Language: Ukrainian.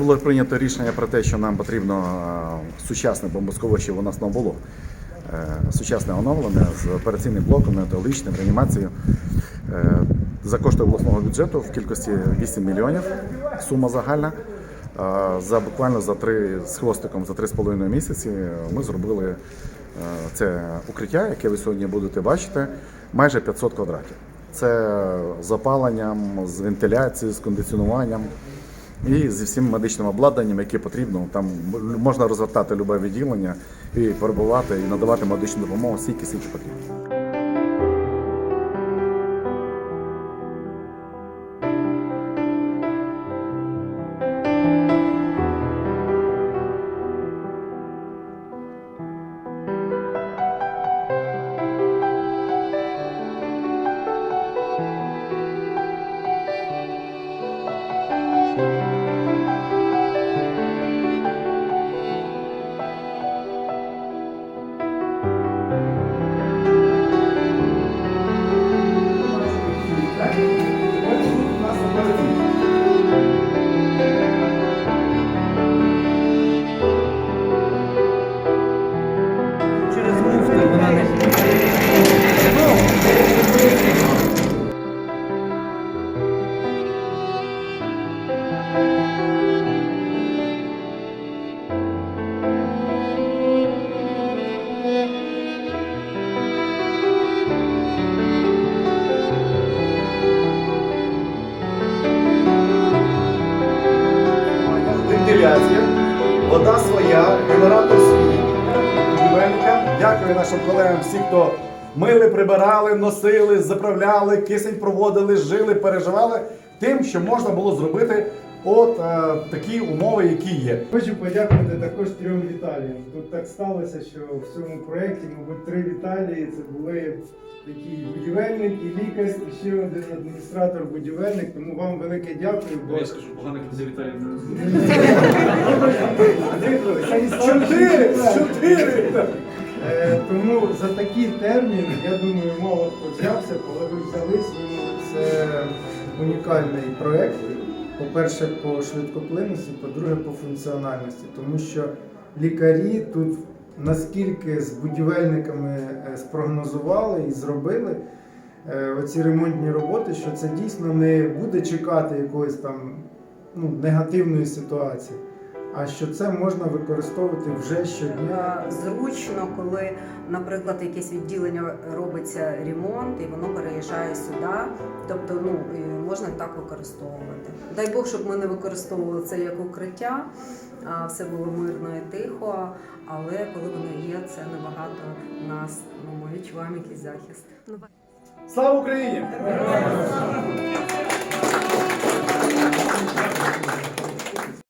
Було прийнято рішення про те, що нам потрібно е, сучасне бомбосховище, у нас не було. Е, Сучасне оновлене з операційним блоком, методологічним, реанімацією. Е, За кошти обласного бюджету в кількості 8 мільйонів, сума загальна. За буквально за три з хвостиком за три з половиною місяці ми зробили це укриття, яке ви сьогодні будете бачити, майже 500 квадратів. Це з опаленням, з вентиляцією, з кондиціонуванням і зі всім медичним обладнанням, яке потрібно. Там можна розвертати любе відділення і перебувати, і надавати медичну допомогу стільки, скільки потрібно. Вентиляція, вода своя, генератор свій. Дякую нашим колегам, всі, хто мили, прибирали, носили, заправляли, кисень проводили, жили, переживали тим, що можна було зробити от е, такі умови, які є. Хочу подякувати також трьом Віталіям. Тут так сталося, що в цьому проєкті, мабуть, три Віталії це були такий будівельник і лікар, і ще один адміністратор-будівельник. Тому вам велике дякую. Бо Я скажу, поганих за Віталій не розумію. Чотири! Чотири! Е, тому за такий термін, я думаю, мало хто взявся, коли ви взялись, це унікальний проєкт. По-перше, по швидкоплинності, по-друге, по функціональності. Тому що лікарі тут наскільки з будівельниками е, спрогнозували і зробили е, оці ремонтні роботи, що це дійсно не буде чекати якоїсь там ну, негативної ситуації. А що це можна використовувати вже щодня Зручно, коли, наприклад, якесь відділення робиться ремонт і воно переїжджає сюди. Тобто, ну і можна так використовувати. Дай Бог, щоб ми не використовували це як укриття, а все було мирно і тихо. Але коли воно є, це набагато нас. Ну, ми відчуваємо якийсь захист. Слава Україні!